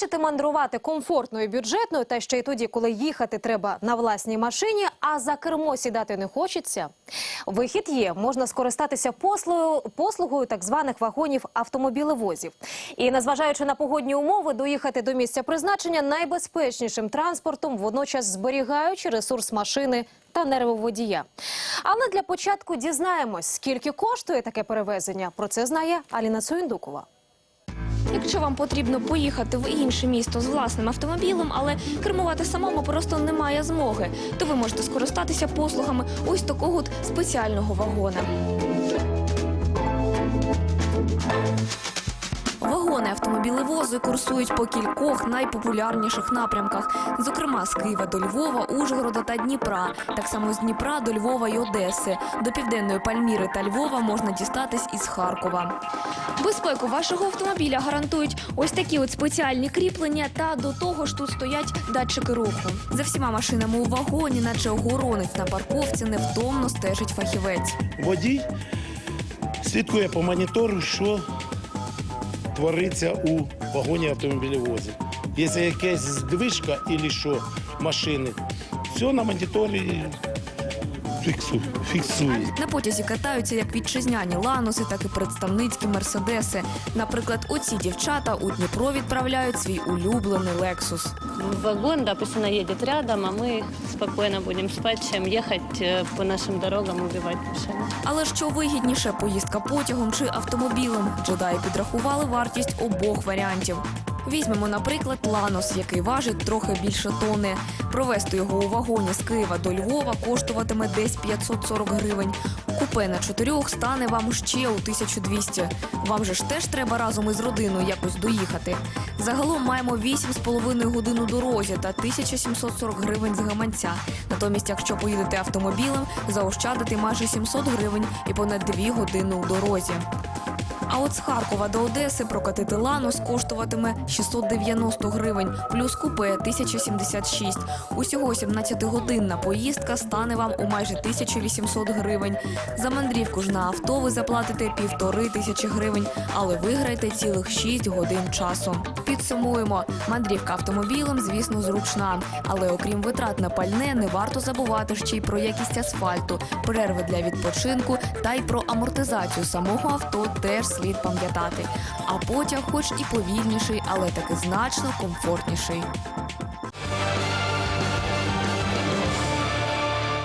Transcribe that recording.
Хочете мандрувати комфортною, бюджетною, та ще й тоді, коли їхати треба на власній машині, а за кермо сідати не хочеться? Вихід є. Можна скористатися послугою, так званих вагонів автомобілевозів. І незважаючи на погодні умови, доїхати до місця призначення найбезпечнішим транспортом, водночас зберігаючи ресурс машини та нерви водія. Але для початку дізнаємось, скільки коштує таке перевезення. Про це знає Аліна Цуіндукова. Якщо вам потрібно поїхати в інше місто з власним автомобілем, але кермувати самому просто немає змоги, то ви можете скористатися послугами ось такого от спеціального вагона. Автомобілевози курсують по кількох найпопулярніших напрямках, зокрема з Києва до Львова, Ужгорода та Дніпра, так само з Дніпра до Львова і Одеси. До південної Пальміри та Львова можна дістатись із Харкова. Безпеку вашого автомобіля гарантують ось такі от спеціальні кріплення, та до того ж тут стоять датчики руху. За всіма машинами у вагоні, наче охоронець на парковці, невтомно стежить фахівець. Водій слідкує по монітору, що твориться у вагоні автомобілівозі, Якщо якась здвижка або що машини, все на моніторі фіксу- фіксує. На потязі катаються як вітчизняні лануси, так і представницькі мерседеси. Наприклад, оці дівчата у Дніпро відправляють свій улюблений лексус. вагон, она едет рядом, а мы спокойно будем спать, чем ехать э, по нашим дорогам, убивать машину. Але що вигідніше поїздка потягом чи автомобілем? Джедаї підрахували вартість обох варіантів. Візьмемо, наприклад, Ланос, який важить трохи більше тони. Провести його у вагоні з Києва до Львова коштуватиме десь 540 гривень. Купе на чотирьох стане вам ще у 1200. Вам же ж теж треба разом із родиною якось доїхати. Загалом маємо 8,5 годин у дорозі та 1740 гривень з гаманця. Натомість, якщо поїдете автомобілем, заощадите майже 700 гривень і понад 2 години у дорозі. А от з Харкова до Одеси прокатити Ланос коштуватиме 690 гривень, плюс купе 1076. Усього 17-годинна поїздка стане вам у майже 1800 гривень. За мандрівку ж на авто ви заплатите півтори тисячі гривень, але виграєте цілих 6 годин часу. Підсумуємо, мандрівка автомобілем, звісно, зручна, але окрім витрат на пальне, не варто забувати ще й про якість асфальту, перерви для відпочинку та й про амортизацію самого авто теж слід пам'ятати. А потяг, хоч і повільніший, але таки значно комфортніший.